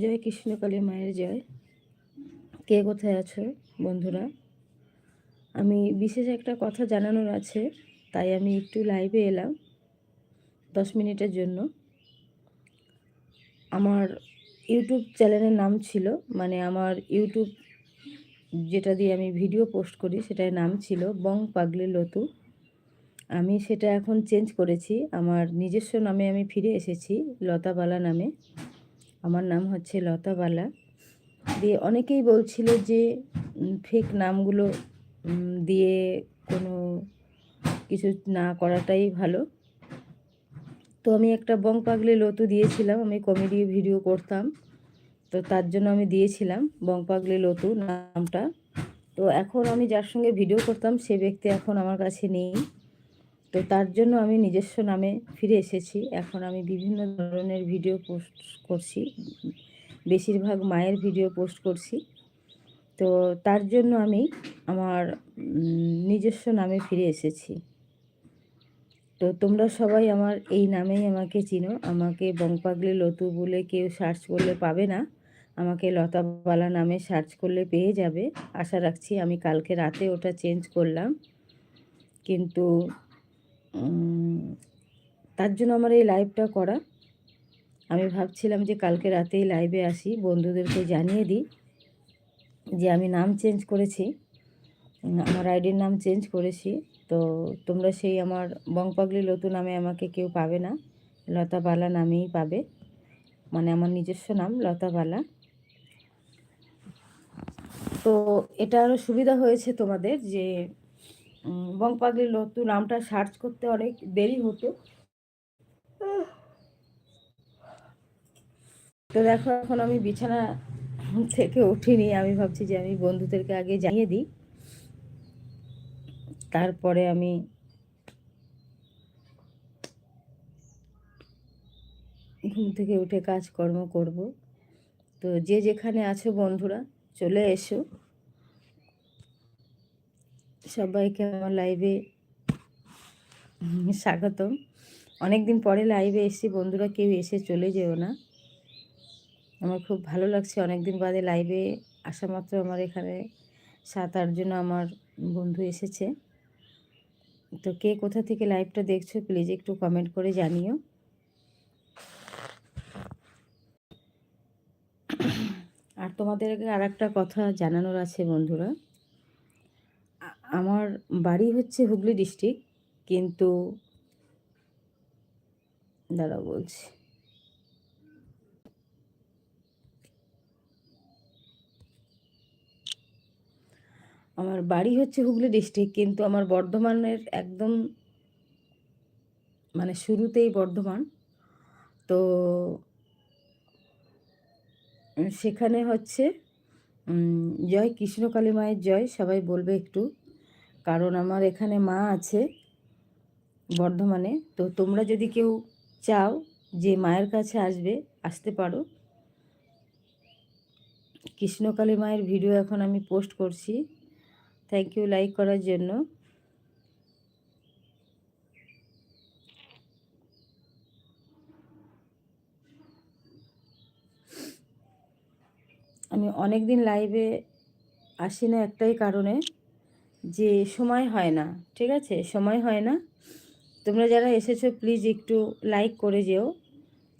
জয় কৃষ্ণকালী মায়ের জয়। কে কোথায় আছো বন্ধুরা? আমি বিশেষ একটা কথা জানানোর আছে, তাই আমি একটু লাইভে এলাম দশ মিনিটের জন্য। আমার ইউটিউব চ্যানেলের নাম ছিল মানে আমার ইউটিউব যেটা দিয়ে আমি ভিডিও পোস্ট করি সেটার নাম ছিল বং পাগলি লতু। আমি সেটা এখন চেঞ্জ করেছি, আমার নিজস্ব নামে আমি ফিরে এসেছি, লতাবালা নামে। আমার নাম হচ্ছে লতাবালা দিয়ে অনেকেই বলছিল যে ফেক নামগুলো দিয়ে কোনো কিছু না করাটাই ভালো। তো আমি একটা বং পাগলি লতু দিয়েছিলাম, আমি কমেডি ভিডিও করতাম। তো তার জন্য আমি দিয়েছিলাম বং পাগলি লতু নামটা। তো এখন আমি যার সঙ্গে ভিডিও করতাম, সে ব্যক্তি এখন আমার কাছে নেই। তো তার জন্য আমি নিজস্ব নামে ফিরে এসেছি। এখন আমি বিভিন্ন ধরনের ভিডিও পোস্ট করছি। বেশিরভাগ মায়ের ভিডিও পোস্ট করছি। তো তার জন্য আমি আমার নিজস্ব নামে ফিরে এসেছি। তো তোমরা সবাই আমার এই নামেই আমাকে চিনো। আমাকে বংপাগলি লতু বলে কেউ সার্চ করলে পাবে না। আমাকে লতাবালা নামে সার্চ করলে পেয়ে যাবে। আশা রাখছি আমি কালকে রাতে ওটা চেঞ্জ করলাম। কিন্তু তার জন্য আমার এই লাইভটা করা। আমি ভাবছিলাম যে কালকে রাতেই লাইভে আসি, বন্ধুদেরকে জানিয়ে দিই যে আমি নাম চেঞ্জ করেছি। আমার আইডির নাম চেঞ্জ করেছি। তো তোমরা সেই আমার বংপাগলি লতু নামে আমাকে কেউ পাবে না। লতাবালা নামেই পাবে। মানে আমার নিজস্ব নাম, লতাবালা। তো এটা আরও সুবিধা হয়েছে তোমাদের যে বংপাগলি লতু নামটা সার্চ করতে অনেক দেরি হতো। তো দেখো, এখন আমি বিছানা থেকে উঠিনি। আমি ভাবছি যে আমি বন্ধুদেরকে আগে জানিয়ে দিই। তারপরে আমি ঘুম থেকে উঠে কাজকর্ম করব। তো যে যেখানে আছো বন্ধুরা, চলে এসো। সবাইকে আমার লাইভে স্বাগতম। অনেক দিন পরে লাইভে এসেছি, বন্ধুরা কেউ এসে চলে যেও না। আমার খুব ভালো লাগছে অনেক দিন বাদে লাইভে আসা মাত্র আমার এখানে সাত আটজন আমার বন্ধু এসেছে। তো কে কোথা থেকে লাইভটা দেখছ প্লিজ একটু কমেন্ট করে জানিও। আর তোমাদেরকে আর একটা কথা জানানোর আছে বন্ধুরা। আমার বাড়ি হচ্ছে হুগলি ডিস্ট্রিক্ট কিন্তু দাঁড়া বলছি। আমার বাড়ি হচ্ছে হুগলি ডিস্ট্রিক্ট কিন্তু আমার বর্ধমানের একদম মানে শুরুতেই বর্ধমান। তো সেখানে হচ্ছে জয় কৃষ্ণকালী মায়ের জয়, সবাই বলবে একটু। কারণ আমার এখানে মা আছে বর্ধমানে। তো তোমরা যদি কেউ চাও যে মায়ের কাছে আসবে, আসতে পারো। কৃষ্ণকালী মায়ের ভিডিও এখন আমি পোস্ট করছি। থ্যাংক ইউ লাইক করার জন্য। আমি অনেক দিন লাইভে আসি না একটাই কারণে। যে সময় হয় না, ঠিক আছে? সময় হয় না। তোমরা যারা এসেছ প্লিজ একটু লাইক করে যেও,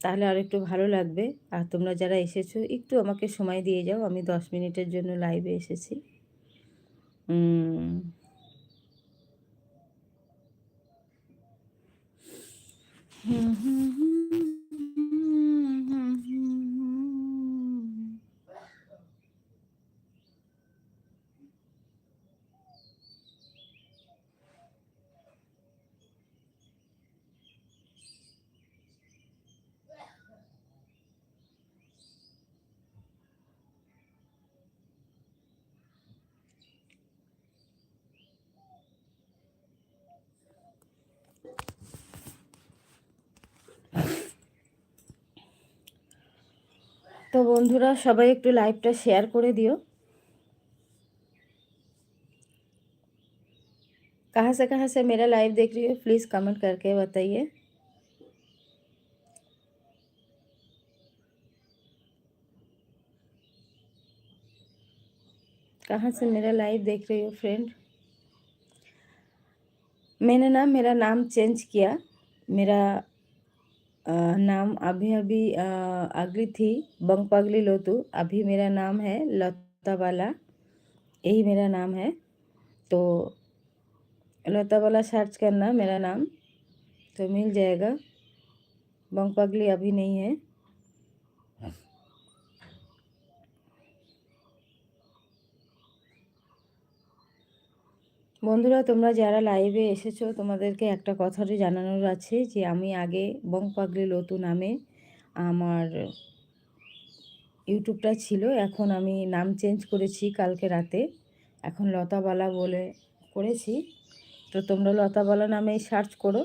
তাহলে আর একটু ভালো লাগবে। আর তোমরা যারা এসেছ, একটু আমাকে সময় দিয়ে যাও, আমি দশ মিনিটের জন্য লাইভে এসেছি। হুম হুম হুম। तो बंधुरा सबा एक लाइव शेयर कर दिओ कहाँ से कहाँ से मेरा लाइव देख रही हो प्लीज़ कमेंट करके बताइए कहाँ से मेरा लाइव देख रही हो फ्रेंड मैंने ना मेरा नाम चेंज किया मेरा नाम अभी अभी अगली थी, बंग पगली लोतू। अभी मेरा नाम है लता वाला यही मेरा नाम है। तो लता वाला सर्च करना मेरा नाम तो मिल जाएगा। बंग पगली अभी नहीं है। বন্ধুরা, তোমরা যারা লাইভে এসেছ, তোমাদেরকে একটা কথাটি জানানোর আছে যে, আমি আগে বংপাগলি লতু নামে আমার ইউটিউবটা ছিল। এখন আমি নাম চেঞ্জ করেছি কালকে রাতে। এখন লতাবালা বলে করেছি। তো তোমরা লতাবালা নামে সার্চ করো।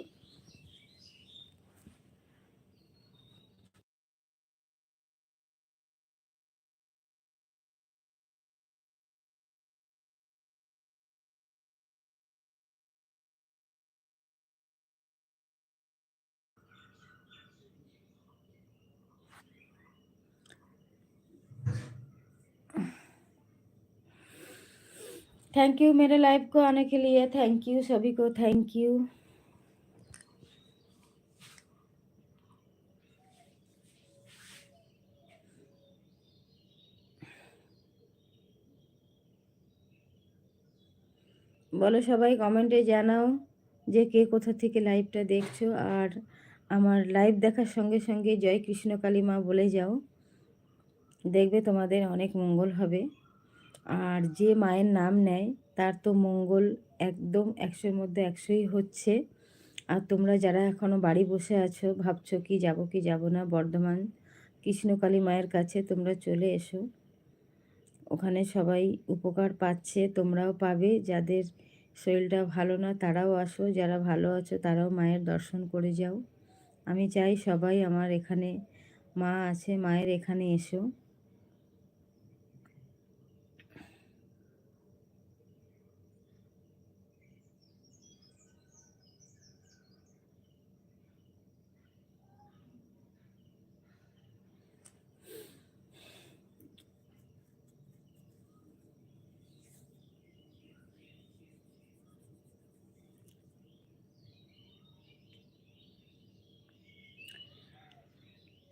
थैंक यू मेरे लाइव को आने के लिए थैंक यू सभी को थैंक यू বলো সবাই কমেন্টে জানাও যে কে কোথা থেকে লাইভটা দেখছো আর আমার লাইভ দেখার সঙ্গে সঙ্গে জয় কৃষ্ণ কালী মা বলে যাও দেখবে তোমাদের অনেক মঙ্গল হবে আর যে মায়ের নাম নেয়, তার তো মঙ্গল একদম একশোর মধ্যে একশোই হচ্ছে। আর তোমরা যারা এখনও বাড়ি বসে আছো, ভাবছ কি যাব কি যাব না, বর্ধমান কৃষ্ণকালী মায়ের কাছে তোমরা চলে এসো। ওখানে সবাই উপকার পাচ্ছে, তোমরাও পাবে। যাদের শরীরটা ভালো না, তারাও আসো। যারা ভালো আছো, তারাও মায়ের দর্শন করে যাও। আমি চাই সবাই আমার এখানে মা আছে, মায়ের এখানে এসো।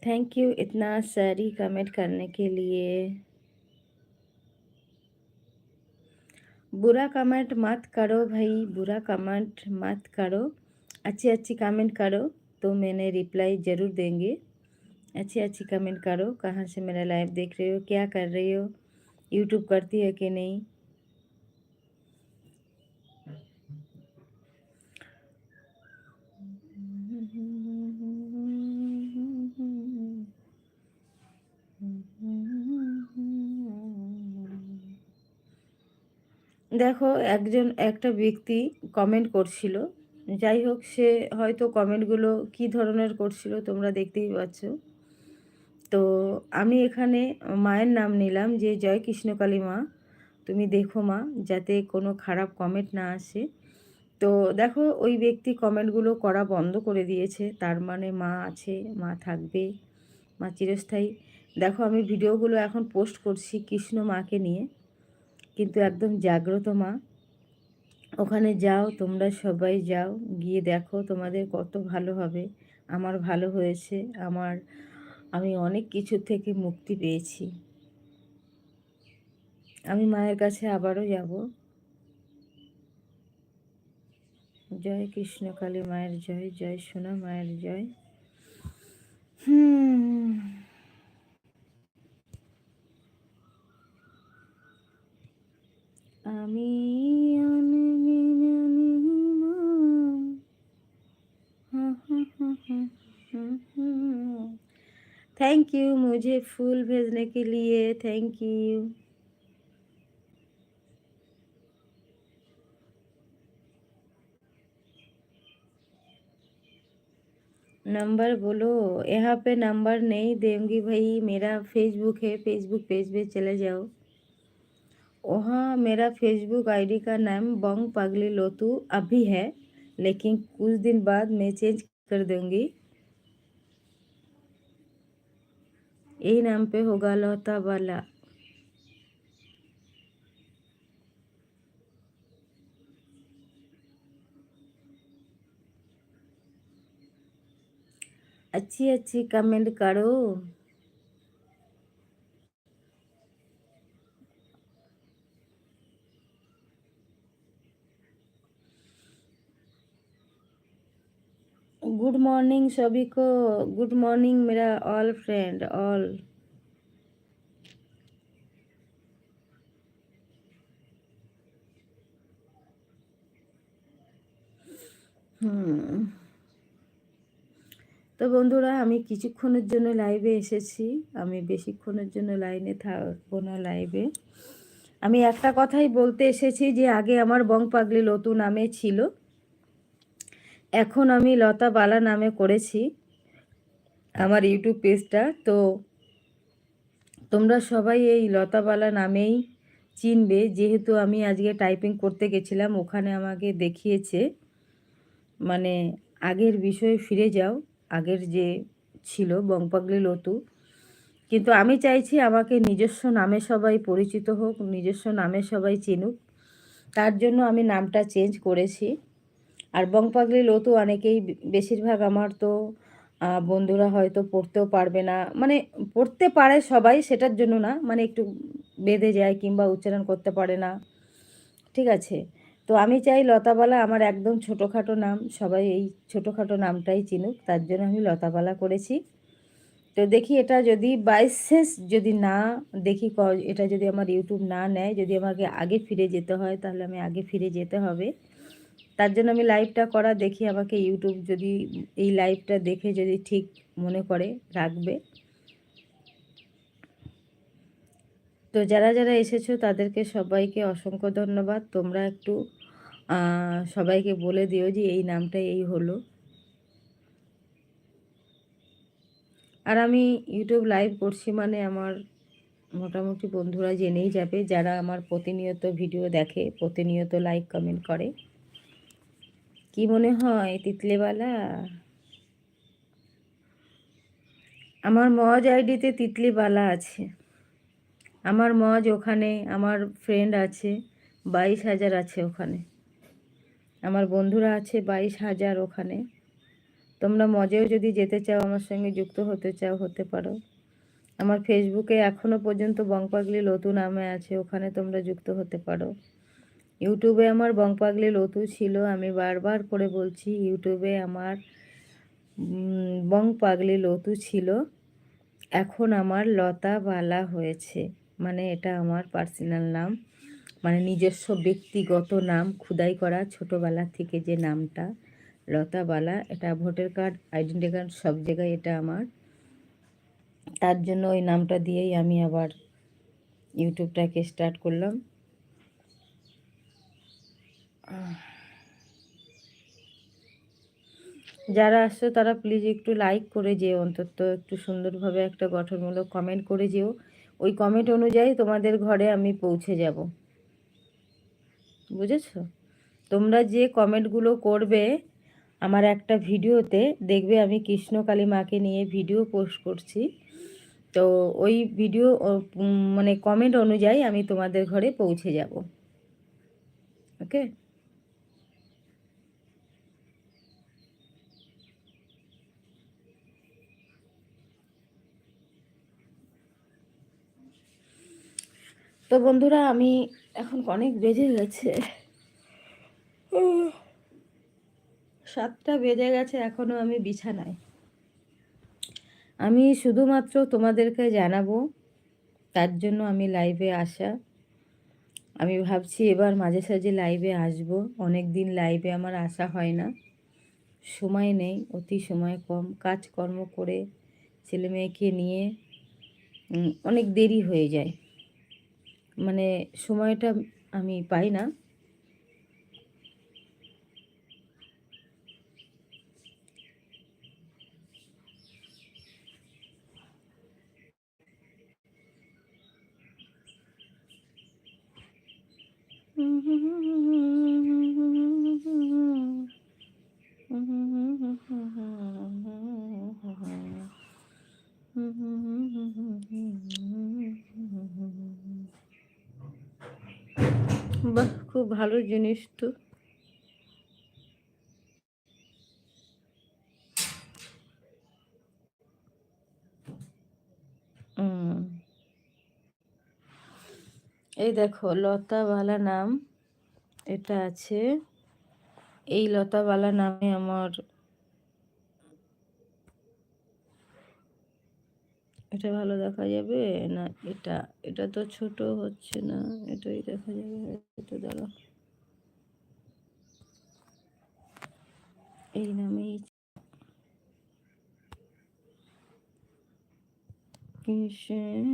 थैंक यू इतना सारी कमेंट करने के लिए। बुरा कमेंट मत करो भाई, बुरा कमेंट मत करो। अच्छी अच्छी कमेंट करो तो मैंने रिप्लाई ज़रूर देंगे। अच्छी अच्छी कमेंट करो, कहाँ से मेरा लाइव देख रहे हो, क्या कर रही हो, यूट्यूब करती है कि नहीं? দেখো, একজন, একটা ব্যক্তি কমেন্ট করছিল। যাই হোক সে হয়তো কমেন্টগুলো কি ধরনের করছিল তোমরা দেখতেই পাচ্ছ। তো আমি এখানে মায়ের নাম নিলাম যে, জয় কৃষ্ণকালী মা, তুমি দেখো মা, যাতে কোনো খারাপ কমেন্ট না আসে। তো দেখো, ওই ব্যক্তি কমেন্টগুলো করা বন্ধ করে দিয়েছে। তার মানে মা আছে, মা থাকবে, মা চিরস্থায়ী। দেখো, আমি ভিডিওগুলো এখন পোস্ট করছি কৃষ্ণ মাকে নিয়ে। কিন্তু একদম জাগ্রত মা। ওখানে যাও, তোমরা সবাই যাও, গিয়ে দেখো তোমাদের কত ভালো হবে। আমার ভালো হয়েছে, আমার, আমি অনেক কিছু থেকে মুক্তি পেয়েছি। আমি মায়ের কাছে আবারও যাব। জয় কৃষ্ণ কালী মায়ের জয় জয় সোনা মায়ের জয়। হুম। थैंक यू मुझे फूल भेजने के लिए थैंक यू नंबर बोलो, यहाँ पे नंबर नहीं देंगी भाई, मेरा फेसबुक है फेसबुक पेज पे चले जाओ। वहाँ मेरा फेसबुक आईडी का नाम बंग पागली लोतू अभी है, लेकिन कुछ दिन बाद मैं चेंज कर दूँगी। यही नाम पे होगा लोता वाला अच्छी अच्छी कमेंट करो। मॉर्निंग सभी को गुड मॉर्निंग मेरा ऑल फ्रेंड ऑल হুম তো বন্ধুরা আমি কিছুক্ষণের জন্য লাইভে এসেছি আমি বেশিক্ষণের জন্য লাইনে থাকবো না লাইভে আমি একটা কথাই বলতে এসেছি যে আগে আমার বং পাগলি লতু নামে ছিল এখন আমি লতা বালা নামে করেছি আমার ইউটিউব পেজটা। তো তোমরা সবাই এই লতাবালা নামেই চিনবে। যেহেতু আমি আজকে টাইপিং করতে গেছিলাম, ওখানে আমাকে দেখিয়েছে। মানে আগের বিষয়ে ফিরে যাও, আগের যে ছিল বংপাগলি লতু। কিন্তু আমি চাইছি আমাকে নিজস্ব নামে সবাই পরিচিত হোক, নিজস্ব নামে সবাই চিনুক। তার জন্য আমি নামটা চেঞ্জ করেছি। আর বংপাগলি লতু অনেকেই বেশিরভাগ আমার তো বন্ধুরা হয়তো পড়তেও পারবে না। মানে পড়তে পারে সবাই, সেটার জন্য না মানে একটু বেঁধে যায় কিংবা উচ্চারণ করতে পারে না। ঠিক আছে? তো আমি চাই লতাবালা আমার একদম ছোটোখাটো নাম, সবাই এই ছোটোখাটো নামটাই চিনুক, তার জন্য আমি লতাবালা করেছি। তো দেখি এটা যদি বাইশেষ যদি না দেখি এটা যদি আমার ইউটিউব না নেয়, যদি আমাকে আগে ফিরে যেতে হয়, তাহলে আমি আগে ফিরে যেতে হবে। তার জন্য আমি লাইভটা করা দেখি, আমাকে ইউটিউব যদি এই লাইভটা দেখে যদি ঠিক মনে করে, রাখবে। তো যারা যারা এসেছ, তাদেরকে সবাইকে অসংখ্য ধন্যবাদ। তোমরা একটু সবাইকে বলে দিও যে এই নামটা এই হলো। আর আমি ইউটিউব লাইভ করছি মানে আমার মোটামুটি বন্ধুরা জেনেই যাবে, যারা আমার প্রতিনিয়ত ভিডিও দেখে, প্রতিনিয়ত লাইক কমেন্ট করে। কি মনে হয় তিতলিবালা আমার মজ আইডিতে তিতলিবালা আছে। আমার মজ ওখানে, আমার ফ্রেন্ড আছে, বাইশ হাজার আছে ওখানে। আমার বন্ধুরা আছে বাইশ হাজার ওখানে। তোমরা মজেও যদি যেতে চাও, আমার সঙ্গে যুক্ত হতে চাও, হতে পারো। আমার ফেসবুকে এখনও পর্যন্ত বংপাগলি লতু নামে আছে, ওখানে তোমরা যুক্ত হতে পারো। ইউটিউবে আমার বংপাগলি লতু ছিল, আমি বারবার করে বলছি, ইউটিউবে আমার বং পাগলি লতু ছিল, এখন আমার লতা বালা হয়েছে। মানে এটা আমার পার্সোনাল নাম মানে নিজস্ব ব্যক্তিগত নাম, খুদাই করা ছোটোবেলা থেকে যে নামটা লতাবালা এটা ভোটার কার্ড, আইডেন্টি কার্ড, সব জায়গায় এটা আমার। তার জন্য ওই নামটা দিয়েই আমি আবার ইউটিউবটাকে স্টার্ট করলাম। যারা আসছো, তারা প্লিজ একটু লাইক করে যেও, অন্তত একটু সুন্দরভাবে একটা গঠনমূলক কমেন্ট করে যেও। ওই কমেন্ট অনুযায়ী তোমাদের ঘরে আমি পৌঁছে যাব। বুঝেছ? তোমরা যে কমেন্টগুলো করবে আমার একটা ভিডিওতে, দেখবে আমি কৃষ্ণকালী মাকে নিয়ে ভিডিও পোস্ট করছি। তো ওই ভিডিও মানে কমেন্ট অনুযায়ী আমি তোমাদের ঘরে পৌঁছে যাব। ওকে তো বন্ধুরা, আমি এখন অনেক বেজে গেছে। সাতটা বেজে গেছে এখনও আমি বিছানায়। আমি শুধুমাত্র তোমাদেরকে জানাব, তার জন্য আমি লাইভে আসা। আমি ভাবছি এবার মাঝে সাঝে লাইভে আসব। অনেক দিন লাইভে আমার আসা হয় না। সময় নেই, অতি সময় কম। কাজকর্ম করে ছেলে মেয়েকে নিয়ে অনেক দেরি হয়ে যায়। মানে সময়টা আমি পাই না। বাহ খুব ভালো জিনিস তো। এই দেখো লতাওয়ালা নাম এটা আছে। এই লতাওয়ালা নামে আমার এটা ভালো দেখা যাবে? না, এটা এটা তো ছোট হচ্ছে না। এটাই দেখা যাবে। এটা দাঁড়া এই নামেই কিসের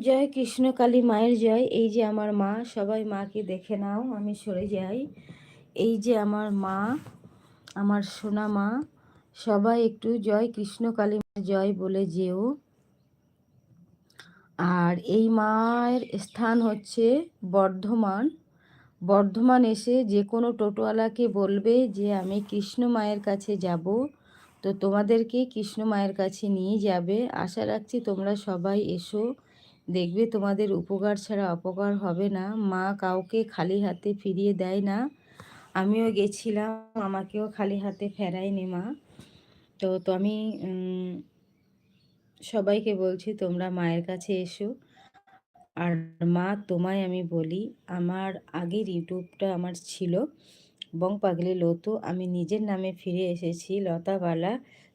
জয় কৃষ্ণ কালী মায়ের জয়। এই যে আমার মা, সবাই মাকে দেখে নাও, আমি সরে যাই। এই যে আমার মা, আমার সোনা মা, সবাই একটু জয় কৃষ্ণ কালী জয় বলে যেও। আর এই মায়ের স্থান হচ্ছে বর্ধমান। বর্ধমান এসে যে কোনো টোটোওয়ালাকে বলবে যে, আমি কৃষ্ণ মায়ের কাছে যাব। তো তোমাদেরকে কৃষ্ণ মায়ের কাছে নিয়ে যাবে। আশা রাখছি তোমরা সবাই এসো। দেখবে তোমাদের উপকার ছাড়া অপকার হবে না। মা কাউকে খালি হাতে ফিরিয়ে দেয় না। আমিও গেছিলাম, আমাকেও খালি হাতে ফেরায়নি মা। তো তো আমি সবাইকে বলছি, তোমরা মায়ের কাছে এসো। আর মা, তোমায় আমি বলি, আমার আগের ইউটিউবটা আমার ছিল বং পাগলি লতো। আমি নিজের নামে ফিরে এসেছি, লতাবালা।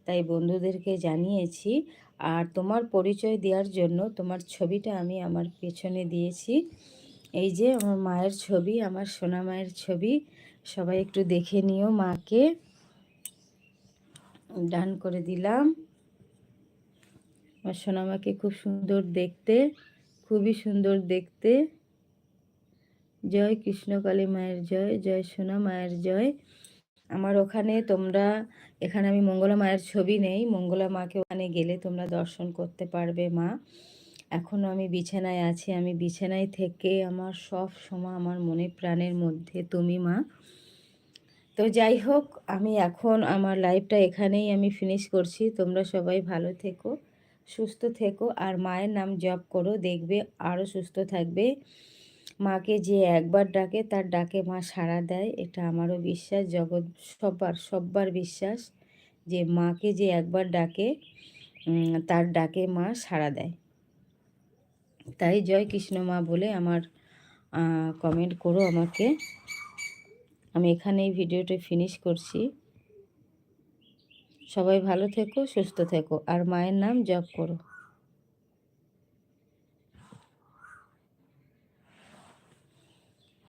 তাই বন্ধুদেরকে জানিয়েছি আর তোমার পরিচয় দেওয়ার জন্য তোমার ছবিটা আমি আমার পেছনে দিয়েছি। এই যে আমার মায়ের ছবি, আমার সোনা মায়ের ছবি, সবাই একটু দেখে নিও মাকে। ডান করে দিলাম। আমার সোনা সোনামাকে খুব সুন্দর দেখতে, খুবই সুন্দর দেখতে। জয় কৃষ্ণকালী মায়ের জয় জয় সোনা মায়ের জয়। আমার ওখানে তোমরা, এখানে আমি মঙ্গলা মায়ের ছবি নেই, মঙ্গলা মাকে ওখানে গেলে তোমরা দর্শন করতে পারবে মা। এখনও আমি বিছানায় আছি, আমি বিছানায় থেকে আমার সব সময় আমার মনে প্রাণের মধ্যে তুমি মা। তো যাই হোক, আমি এখন আমার লাইফটা এখানেই আমি ফিনিশ করছি। তোমরা সবাই ভালো থেকো, সুস্থ থেকো, আর মায়ের নাম জপ করো, দেখবে আরও সুস্থ থাকবে। মাকে যে একবার ডাকে, তার ডাকে মা সাড়া দেয়। এটা আমারও বিশ্বাস, জগৎ সবার, সব্বার বিশ্বাস যে মাকে যে একবার ডাকে তার ডাকে মা সাড়া দেয়। তাই জয় কৃষ্ণ মা বলে আমার কমেন্ট করো আমাকে। আমি এখানে এই ভিডিওটা ফিনিশ করছি। সবাই ভালো থেকো, সুস্থ থেকো। আর মায়ের নাম জপ করো।